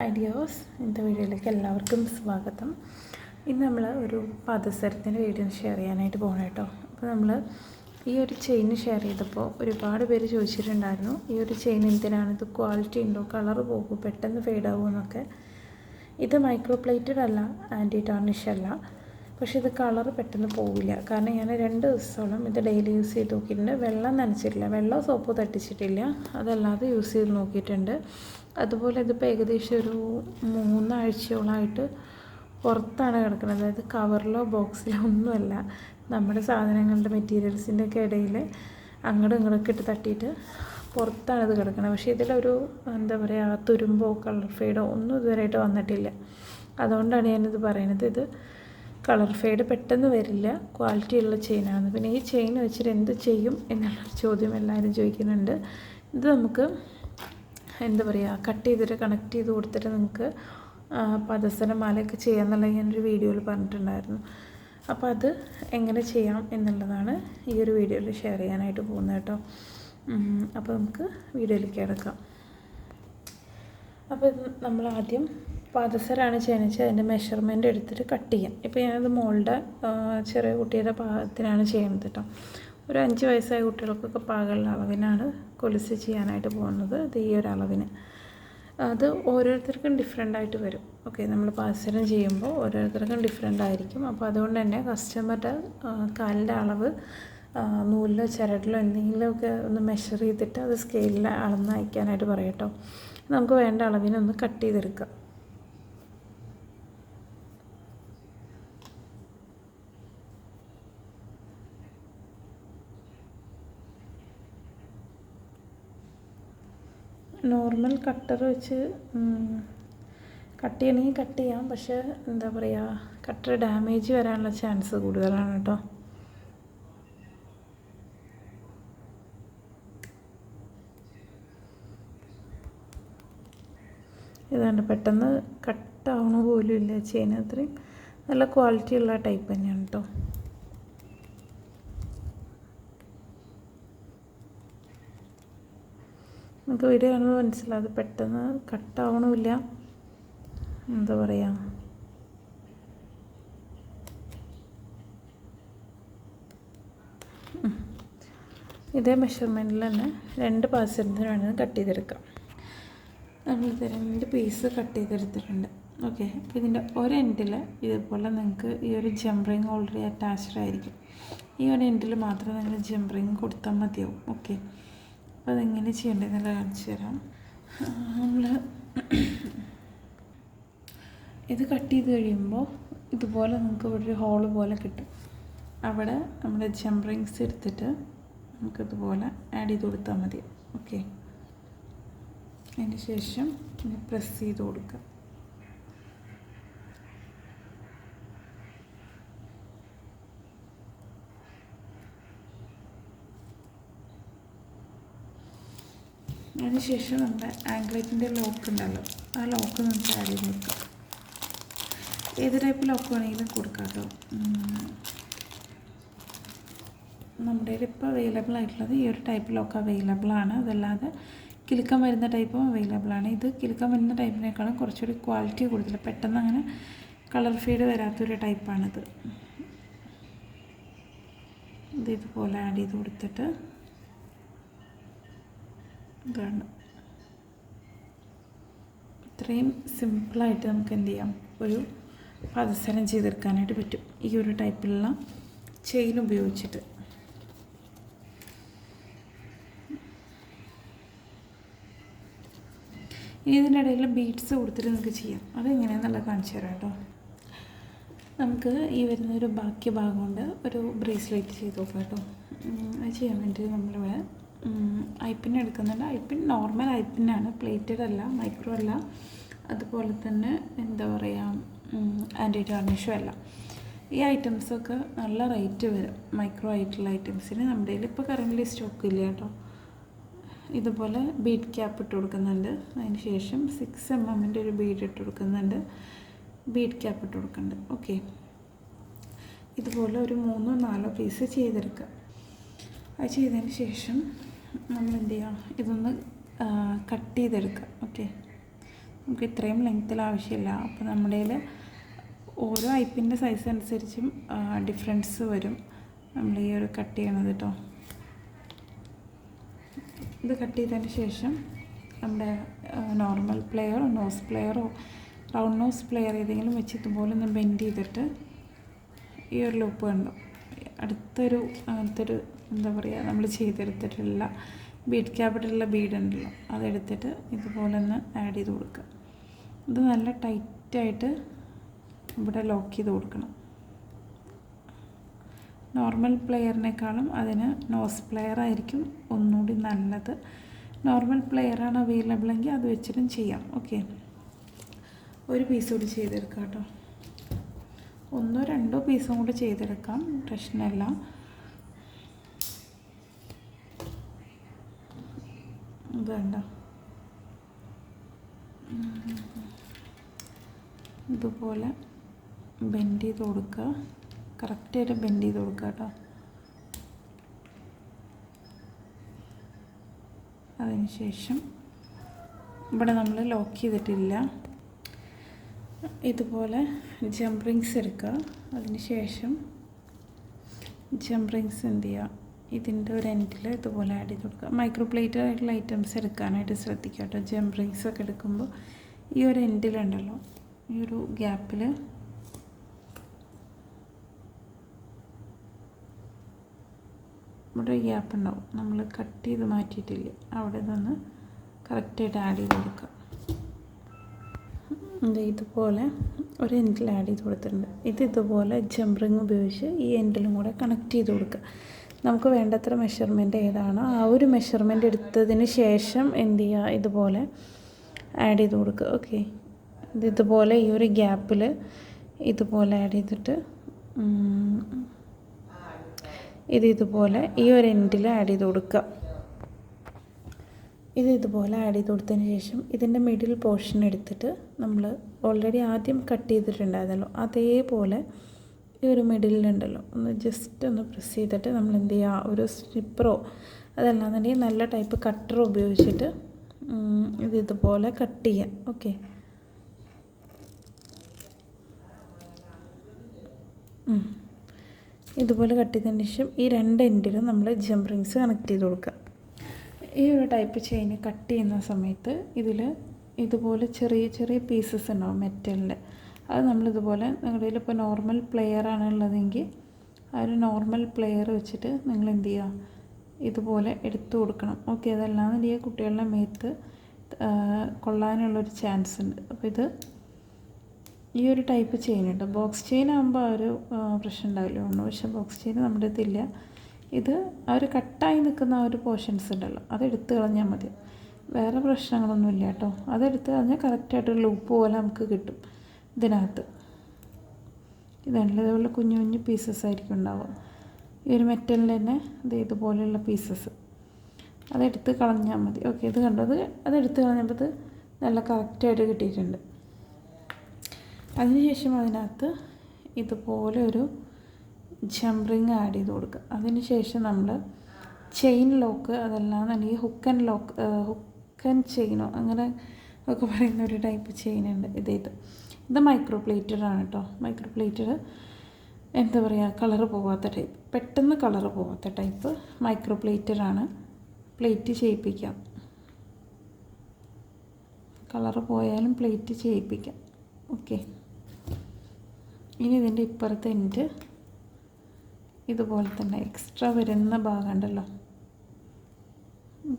ഐഡിയോസ് എന്റെ വീഡിയോയിലേക്ക് എല്ലാവർക്കും സ്വാഗതം. ഇന്ന് നമ്മൾ ഒരു പാദസരത്തിന്റെ വീഡിയോ ഷെയർ ചെയ്യാനായിട്ട് പോകണം കേട്ടോ. അപ്പോൾ നമ്മൾ ഈ ഒരു ചെയിൻ ഷെയർ ചെയ്തപ്പോൾ ഒരുപാട് പേര് ചോദിച്ചിട്ടുണ്ടായിരുന്നു ഈ ഒരു ചെയിൻ എന്തിനാണ്? ഇത് ക്വാളിറ്റി ഉണ്ടോ? കളർ പോകും പെട്ടെന്ന് ഫെയ്ഡ് ആകുമെന്നൊക്കെ ഇത് മൈക്രോ പ്ലേറ്റഡ് അല്ല ആന്റി ടാർണിഷ് അല്ല. പക്ഷേ ഇത് കളർ പെട്ടെന്ന് പോവില്ല. കാരണം ഞാൻ രണ്ട് ദിവസത്തോളം ഇത് ഡെയിലി യൂസ് ചെയ്ത് നോക്കിയിട്ടുണ്ട്. വെള്ളം നനച്ചിട്ടില്ല. വെള്ളം സോപ്പ് തട്ടിച്ചിട്ടില്ല. അതല്ലാതെ യൂസ് ചെയ്ത് നോക്കിയിട്ടുണ്ട്. അതുപോലെ ഇതിപ്പോൾ ഏകദേശം ഒരു മൂന്നാഴ്ചയോളമായിട്ട് പുറത്താണ് കിടക്കുന്നത്. അതായത് കവറിലോ ബോക്സിലോ ഒന്നുമല്ല. നമ്മുടെ സാധനങ്ങളുടെ മെറ്റീരിയൽസിന്റെ ഒക്കെ ഇടയിൽ അങ്ങോട്ടും ഇങ്ങോട്ടൊക്കെ ഇട്ട് തട്ടിയിട്ട് പുറത്താണ് ഇത് കിടക്കുന്നത്. പക്ഷേ ഇതിലൊരു എന്താ പറയുക തുരുമ്പോ കളർ ഫെയ്ഡോ ഒന്നും ഇതുവരെയായിട്ട് വന്നിട്ടില്ല. അതുകൊണ്ടാണ് ഞാനിത് പറയുന്നത്. ഇത് കളർ ഫെയ്ഡ് പെട്ടെന്ന് വരില്ല. ക്വാളിറ്റി ഉള്ള ചെയിനാണ് പിന്നെ ഈ ചെയിൻ വെച്ചിട്ട് എന്ത് ചെയ്യും എന്നുള്ളൊരു ചോദ്യം എല്ലാവരും ചോദിക്കുന്നുണ്ട്. ഇത് നമുക്ക് എന്താ പറയുക കട്ട് ചെയ്തിട്ട് കണക്ട് ചെയ്ത് കൊടുത്തിട്ട് നിങ്ങൾക്ക് പദസരമാലയൊക്കെ ചെയ്യാമെന്നുള്ള ഞാനൊരു വീഡിയോയിൽ പറഞ്ഞിട്ടുണ്ടായിരുന്നു. അപ്പോൾ അത് എങ്ങനെ ചെയ്യാം എന്നുള്ളതാണ് ഈ ഒരു വീഡിയോയിൽ ഷെയർ ചെയ്യാനായിട്ട് പോകുന്നത് കേട്ടോ. അപ്പോൾ നമുക്ക് വീഡിയോയിലേക്ക് കിടക്കാം. അപ്പോൾ നമ്മൾ ആദ്യം പാദസരാണ് ചെയ്യുന്നത് വെച്ചാൽ അതിന്റെ മെഷർമെന്റ് എടുത്തിട്ട് കട്ട് ചെയ്യാം ഇപ്പോൾ ഞാനത് മോളുടെ ചെറിയ കുട്ടിയുടെ പാകത്തിനാണ് ചെയ്യുന്നത് കേട്ടോ. ഒരു അഞ്ച് വയസ്സായ കുട്ടികൾക്കൊക്കെ പാകമുള്ള അളവിനാണ് കൊലുസ് ചെയ്യാനായിട്ട് പോകുന്നത്. അത് ഈ ഒരു അളവിന്. അത് ഓരോരുത്തർക്കും ഡിഫറെന്റ് ആയിട്ട് വരും. ഓക്കെ നമ്മൾ പാദസരം ചെയ്യുമ്പോൾ ഓരോരുത്തർക്കും ഡിഫറെന്റ് ആയിരിക്കും. അപ്പോൾ അതുകൊണ്ട് തന്നെ കസ്റ്റമറുടെ കാലിന്റെ അളവ് നൂലിലോ ചരടിലോ എന്തെങ്കിലുമൊക്കെ ഒന്ന് മെഷർ ചെയ്തിട്ട് അത് സ്കെയിലിൽ അളന്ന് അയക്കാനായിട്ട് പറയാം കേട്ടോ. നമുക്ക് വേണ്ട അളവിനൊന്ന് കട്ട് ചെയ്തെടുക്കാം. നോർമൽ കട്ടർ വെച്ച് കട്ട് ചെയ്യണമെങ്കിൽ കട്ട് ചെയ്യാം. പക്ഷേ എന്താ പറയുക കട്ടർ ഡാമേജ് വരാനുള്ള ചാൻസ് കൂടുതലാണ് കേട്ടോ. ഇതാണ് പെട്ടെന്ന് കട്ടാവണ പോലും ഇല്ല. ചെയിൻ അത്രയും നല്ല ക്വാളിറ്റി ഉള്ള ടൈപ്പ് തന്നെയാണ് കേട്ടോ. നമുക്ക് വീഡിയോ കാണുമ്പോൾ മനസ്സിലാവും പെട്ടെന്ന് കട്ടാവണമില്ല. എന്താ പറയുക ഇതേ മെഷർമെന്റിൽ തന്നെ രണ്ട് പാസത്തിന് വേണമെങ്കിൽ കട്ട് ചെയ്തെടുക്കാം നമ്മളിത് രണ്ട് പീസ് കട്ട് ചെയ്തെടുത്തിട്ടുണ്ട്. ഓക്കെ അപ്പോൾ ഇതിന്റെ ഒരെൻഡിൽ ഇതുപോലെ നിങ്ങൾക്ക് ഈ ഒരു ജംറിങ് ഓൾറെഡി അറ്റാച്ച്ഡ് ആയിരിക്കും. ഈ ഒരു എൻഡിൽ മാത്രം നിങ്ങൾ ജംറിങ് കൊടുത്താൽ മതിയാവും. ഓക്കെ അപ്പോൾ അതെങ്ങനെ ചെയ്യേണ്ടതെന്നുള്ള കാണിച്ചു തരാം. നമ്മൾ ഇത് കട്ട് ചെയ്ത് കഴിയുമ്പോൾ ഇതുപോലെ നമുക്ക് ഇവിടെ ഒരു ഹോൾ പോലെ കിട്ടും. അവിടെ നമ്മുടെ ജംറിങ്സ് എടുത്തിട്ട് നമുക്കിതുപോലെ ആഡ് ചെയ്ത് കൊടുത്താൽ മതി. ഓക്കെ അതിന് ശേഷം പ്രസ് ചെയ്ത് കൊടുക്കുക. അതിനുശേഷം നമ്മുടെ ആംഗ്ലേറ്റിന്റെ ലോക്ക് ഉണ്ടല്ലോ. ആ ലോക്ക് നമുക്ക് ആഡ് ചെയ്ത് കൊടുക്കാം. ഏത് ടൈപ്പ് ലോക്ക് വേണമെങ്കിലും കൊടുക്കാം കേട്ടോ. നമ്മുടെ ഇപ്പോൾ അവൈലബിൾ ആയിട്ടുള്ളത് ഈ ഒരു ടൈപ്പ് ലോക്ക് അവൈലബിൾ ആണ്. അതല്ലാതെ കിലുക്കം വരുന്ന ടൈപ്പും അവൈലബിൾ ആണ്. ഇത് കിലുക്കം വരുന്ന ടൈപ്പിനേക്കാളും കുറച്ചുകൂടി ക്വാളിറ്റി കൂടുതൽ പെട്ടെന്ന് അങ്ങനെ കളർ ഫീഡ് വരാത്തൊരു ടൈപ്പാണിത് ഇത് ഇതുപോലെ ആഡ് ചെയ്ത് കൊടുത്തിട്ട് ഇതാണ് ഇത്രയും സിമ്പിളായിട്ട് നമുക്ക് എന്ത് ചെയ്യാം? ഒരു പാദസരം ചെയ്തെടുക്കാനായിട്ട് പറ്റും. ഈ ഒരു ടൈപ്പിലുള്ള ചെയിൻ ഉപയോഗിച്ചിട്ട്. ഇതിന്റെ ഇടയിൽ ബീഡ്സ് കൊടുത്തിട്ട് നമുക്ക് ചെയ്യാം. അതെങ്ങനെയാണെന്നുള്ള കാണിച്ചു തരാം കേട്ടോ. നമുക്ക് ഈ വരുന്ന ഒരു ബാക്കി ഭാഗം കൊണ്ട് ഒരു ബ്രേസ്ലെറ്റ് ചെയ്ത് നോക്കാം കേട്ടോ. അത് ചെയ്യാൻ വേണ്ടി നമ്മളിവിടെ ഐപ്പിൻ എടുക്കുന്നുണ്ട്. ഐപ്പിൻ നോർമൽ ഐപ്പിനാണ് പ്ലേറ്റഡ് അല്ല മൈക്രോ അല്ല. അതുപോലെ തന്നെ എന്താ പറയുക ആന്റി ടാർണിഷും അല്ല. ഈ ഐറ്റംസൊക്കെ നല്ല റേറ്റ് വരും. മൈക്രോ ആയിട്ടുള്ള ഐറ്റംസിന് നമ്മുടെ കയ്യിൽ ഇപ്പോൾ കറന്റ് സ്റ്റോക്ക് ഇല്ല കേട്ടോ. ഇതുപോലെ ബീഡ് ക്യാപ്പ് ഇട്ട് കൊടുക്കുന്നുണ്ട്. അതിന് ശേഷം സിക്സ് എം എമ്മിന്റെ ഒരു ബീഡ് ഇട്ട് കൊടുക്കുന്നുണ്ട്. ബീഡ് ക്യാപ്പ് ഇട്ട് കൊടുക്കുന്നുണ്ട്. ഓക്കെ ഇതുപോലെ ഒരു മൂന്നോ നാലോ പീസ് ചെയ്തെടുക്കുക. അത് ചെയ്തതിന് ശേഷം നമ്മൾ എന്ത് ചെയ്യുക ഇതൊന്ന് കട്ട് ചെയ്തെടുക്കുക ഓക്കെ? നമുക്ക് ഇത്രയും ലെങ്ത്തിൽ ആവശ്യമില്ല. അപ്പോൾ നമ്മുടെ ഓരോ ഐപ്പിന്റെ സൈസ് അനുസരിച്ചും ഡിഫറൻസ് വരും. നമ്മൾ ഈ ഒരു കട്ട് ചെയ്യണത് കേട്ടോ ഇത് കട്ട് ചെയ്തതിന് ശേഷം നമ്മുടെ നോർമൽ പ്ലെയറോ നോസ് പ്ലെയറോ റൗണ്ട് നോസ് പ്ലെയർ ഏതെങ്കിലും വെച്ച് ഇതുപോലെ ഒന്ന് ബെൻഡ് ചെയ്തിട്ട് ഈ ഒരു ലൂപ്പ് കണ്ടു? അടുത്തൊരു അങ്ങനത്തൊരു എന്താ പറയുക നമ്മൾ ചെയ്തെടുത്തിട്ടുള്ള ബീഡ് ക്യാപിട്ടുള്ള ബീഡ് ഉണ്ടല്ലോ അതെടുത്തിട്ട് ഇതുപോലെ ഒന്ന് ആഡ് ചെയ്ത് കൊടുക്കുക. ഇത് നല്ല ടൈറ്റായിട്ട് ഇവിടെ ലോക്ക് ചെയ്ത് കൊടുക്കണം. നോർമൽ പ്ലെയറിനേക്കാളും അതിന് നോസ് പ്ലെയർ ആയിരിക്കും ഒന്നുകൂടി നല്ലത്. നോർമൽ പ്ലെയറാണ് അവൈലബിൾ എങ്കിൽ അത് വെച്ചിട്ടും ചെയ്യാം ഓക്കെ ഒരു പീസ് കൂടി ചെയ്തെടുക്കാം കേട്ടോ. ഒന്നോ രണ്ടോ പീസും കൂടി ചെയ്തെടുക്കാം. പ്രശ്നമില്ല വേണ്ട. ഇതുപോലെ ബെൻഡ് ചെയ്ത് കൊടുക്കുക. കറക്റ്റായിട്ട് ബെൻഡ് ചെയ്ത് കൊടുക്കുക കേട്ടോ. അതിനുശേഷം ഇവിടെ നമ്മൾ ലോക്ക് ചെയ്തിട്ടില്ല. ഇതുപോലെ ജംപ് റിങ്സ് എടുക്കുക. അതിനുശേഷം ജംപ് റിങ്സ് എന്ത് ചെയ്യുക? ഇതിന്റെ ഒരു എൻഡിൽ ഇതുപോലെ ആഡ് ചെയ്ത് കൊടുക്കുക. മൈക്രോ പ്ലേറ്റ് ആയിട്ടുള്ള ഐറ്റംസ് എടുക്കാനായിട്ട് ശ്രദ്ധിക്കുക കേട്ടോ. ജംപ് റിങ്സ് ഒക്കെ എടുക്കുമ്പോൾ ഈ ഒരു എൻഡിലുണ്ടല്ലോ ഈ ഒരു ഗ്യാപ്പിൽ ഇവിടെ ഗ്യാപ്പ് ഉണ്ടാവും. നമ്മൾ കട്ട് ചെയ്ത് മാറ്റിയിട്ടില്ല. അവിടെ നിന്ന് കറക്റ്റായിട്ട് ആഡ് ചെയ്ത് കൊടുക്കുക. ഇതുപോലെ ഒരു എൻഡിൽ ആഡ് ചെയ്ത് കൊടുത്തിട്ടുണ്ട്. ഇത് ഇതുപോലെ ജംറിങ് ഉപയോഗിച്ച് ഈ എൻഡിലും കൂടെ കണക്ട് ചെയ്ത് കൊടുക്കുക. നമുക്ക് വേണ്ടത്ര മെഷർമെന്റ് ഏതാണോ ആ ഒരു മെഷർമെന്റ് എടുത്തതിന് ശേഷം എന്ത് ചെയ്യുക? ഇതുപോലെ ആഡ് ചെയ്ത് കൊടുക്കുക. ഓക്കെ ഇത് ഇതുപോലെ ഈ ഒരു ഗ്യാപ്പിൽ ഇതുപോലെ ആഡ് ചെയ്തിട്ട് ഇത് ഇതുപോലെ ഈ ഒരു എൻഡിൽ ആഡ് ചെയ്ത് കൊടുക്കുക. ഇത് ഇതുപോലെ ആഡ് ചെയ്ത് കൊടുത്തതിന് ശേഷം ഇതിന്റെ മിഡിൽ പോർഷൻ എടുത്തിട്ട് നമ്മൾ ഓൾറെഡി ആദ്യം കട്ട് ചെയ്തിട്ടുണ്ടായിരുന്നല്ലോ അതേപോലെ ഈ ഒരു മിഡിലുണ്ടല്ലോ ഒന്ന് ജസ്റ്റ് ഒന്ന് പ്രസ് ചെയ്തിട്ട് നമ്മൾ എന്ത് ചെയ്യുക ഒരു സ്നിപ്പറോ അതല്ലാന്നുണ്ടെങ്കിൽ നല്ല ടൈപ്പ് കട്ടറോ ഉപയോഗിച്ചിട്ട് ഇത് ഇതുപോലെ കട്ട് ചെയ്യാം ഓക്കെ ഇതുപോലെ കട്ട് ചെയ്തതിന് ശേഷം ഈ രണ്ട് എൻഡിലും നമ്മൾ ജംപ് റിങ്സ് കണക്ട് ചെയ്ത് കൊടുക്കുക. ഈ ഒരു ടൈപ്പ് ചെയിൻ കട്ട് ചെയ്യുന്ന സമയത്ത് ഇതിൽ ഇതുപോലെ ചെറിയ ചെറിയ പീസസ് ഉണ്ടാവും മെറ്റലിന്റെ അത് നമ്മളിതുപോലെ നിങ്ങളുടെ ഇപ്പോൾ നോർമൽ പ്ലെയർ ആണ് ഉള്ളതെങ്കിൽ ആ ഒരു നോർമൽ പ്ലെയർ വെച്ചിട്ട് നിങ്ങൾ എന്ത് ചെയ്യുക? ഇതുപോലെ എടുത്തു കൊടുക്കണം. ഓക്കെ അതല്ലാന്ന് ഈ കുട്ടികളുടെ മേത്ത് കൊള്ളാനുള്ളൊരു ചാൻസ് ഉണ്ട്. അപ്പോൾ ഇത് ഈ ഒരു ടൈപ്പ് ചെയിൻ ഉണ്ട്. ബോക്സ് ചെയിൻ ആകുമ്പോൾ ആ ഒരു പ്രശ്നം ഉണ്ടാവില്ല? പക്ഷേ ബോക്സ് ചെയിൻ നമ്മുടെ ഇതില്ല ഇത് ആ ഒരു കട്ടായി നിൽക്കുന്ന ആ ഒരു പോർഷൻസ് ഉണ്ടല്ലോ അതെടുത്ത് കളഞ്ഞാൽ മതി. വേറെ പ്രശ്നങ്ങളൊന്നുമില്ല കേട്ടോ. അതെടുത്ത് കളഞ്ഞാൽ കറക്റ്റായിട്ടൊരു ലൂപ്പ് പോലെ നമുക്ക് കിട്ടും ഇതിനകത്ത്. ഇതാണല്ലോ ഇതേപോലെ കുഞ്ഞു കുഞ്ഞു പീസസ് ആയിരിക്കും ഉണ്ടാവുക. ഈ ഒരു മെറ്റലിൽ തന്നെ ഇത് ഇതുപോലെയുള്ള പീസസ് അതെടുത്ത് കളഞ്ഞാൽ മതി. ഓക്കെ ഇത് കണ്ടത് അതെടുത്ത് കളഞ്ഞപ്പോൾ ഇത് നല്ല കറക്റ്റായിട്ട് കിട്ടിയിട്ടുണ്ട്. അതിനുശേഷം അതിനകത്ത് ഇതുപോലെ ഒരു ജംപറിങ് ആഡ് ചെയ്ത് കൊടുക്കുക. അതിന് ശേഷം നമ്മൾ ചെയിൻ ലോക്ക് അതല്ലാന്ന് അല്ലെങ്കിൽ hook and lock hook and ചെയിനോ അങ്ങനെ ഒക്കെ പറയുന്ന ഒരു ടൈപ്പ് ചെയിൻ ഉണ്ട് ഇത് ഇത് ഇത് മൈക്രോ ആണ് കേട്ടോ മൈക്രോ പ്ലേറ്റഡ് എന്താ പറയുക കളറ് പോവാത്ത ടൈപ്പ് പെട്ടെന്ന് കളറ് പോവാത്ത ടൈപ്പ് മൈക്രോ ആണ്. പ്ലേറ്റ് ചെയ്യിപ്പിക്കാം. കളറ് പോയാലും പ്ലേറ്റ് ചെയ്യിപ്പിക്കാം. ഓക്കെ ഇനി ഇതിന്റെ ഇപ്പുറത്തെ എൻഡ് ഇതുപോലെ തന്നെ എക്സ്ട്രാ വരുന്ന ഭാഗമുണ്ടല്ലോ.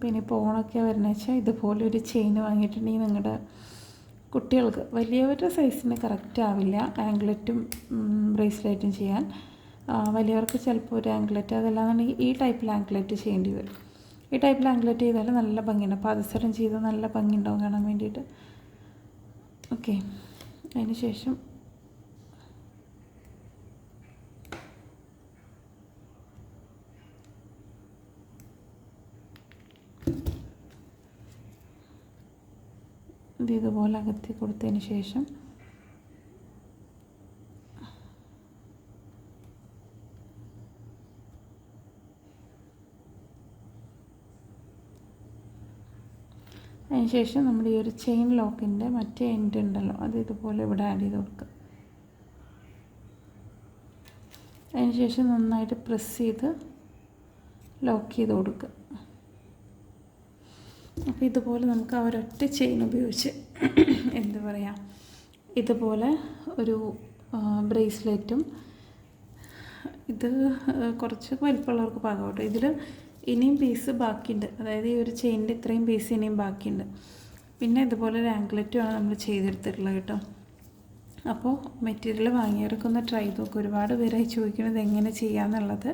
പിന്നെ ഇപ്പോൾ ഓണൊക്കെ വരുന്ന വെച്ചാൽ ഇതുപോലെ ഒരു ചെയിൻ വാങ്ങിയിട്ടുണ്ടെങ്കിൽ നിങ്ങളുടെ കുട്ടികൾക്ക് വലിയവരുടെ സൈസിന് കറക്റ്റ് ആവില്ല. ആംഗ്ലറ്റും ബ്രേസ്ലെറ്റും ചെയ്യാൻ. വലിയവർക്ക് ചിലപ്പോൾ ഒരു ആംഗ്ലറ്റ് അതല്ലാന്നുണ്ടെങ്കിൽ ഈ ടൈപ്പിൽ ആംഗ്ലറ്റ് ചെയ്യേണ്ടി വരും. ഈ ടൈപ്പിൽ ആംഗ്ലറ്റ് ചെയ്താൽ നല്ല ഭംഗിയുണ്ട്. പാദസരം ചെയ്താൽ നല്ല ഭംഗി ഉണ്ടാവും കാണാൻ വേണ്ടിയിട്ട്. ഓക്കെ അതിന് ശേഷം ഇത് ഇതുപോലെ അകത്തി കൊടുത്തതിന് ശേഷം അതിനുശേഷം നമ്മൾ ഈ ഒരു ചെയിൻ ലോക്കിന്റെ മറ്റേ എൻഡ് ഉണ്ടല്ലോ അത് ഇതുപോലെ ഇവിടെ ആഡ് ചെയ്ത് കൊടുക്കുക. അതിനുശേഷം നന്നായിട്ട് പ്രസ് ചെയ്ത് ലോക്ക് ചെയ്ത് കൊടുക്കുക. അപ്പോൾ ഇതുപോലെ നമുക്ക് ആ ഒരൊറ്റ ചെയിൻ ഉപയോഗിച്ച് എന്താ പറയുക ഇതുപോലെ ഒരു ബ്രേസ്ലെറ്റും ഇത് കുറച്ച് വലിപ്പമുള്ളവർക്ക് പാകട്ടെ ഇതിൽ ഇനിയും പീസ് ബാക്കിയുണ്ട്. അതായത് ഈ ഒരു ചെയിനിന്റെ ഇത്രയും പീസ് ഇനിയും ബാക്കിയുണ്ട്. പിന്നെ ഇതുപോലെ ഒരു ആംഗ്ലറ്റുമാണ് നമ്മൾ ചെയ്തെടുത്തിട്ടുള്ളത് കേട്ടോ. അപ്പോൾ മെറ്റീരിയൽ വാങ്ങിയവർക്ക് ഒന്ന് ട്രൈ ചെയ്ത് നോക്കുക ഒരുപാട് പേരായി ചോദിക്കുന്നത് എങ്ങനെ ചെയ്യാമെന്നുള്ളത്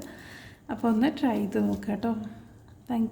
അപ്പോൾ ഒന്ന് ട്രൈ ചെയ്ത് നോക്കുക കേട്ടോ. താങ്ക്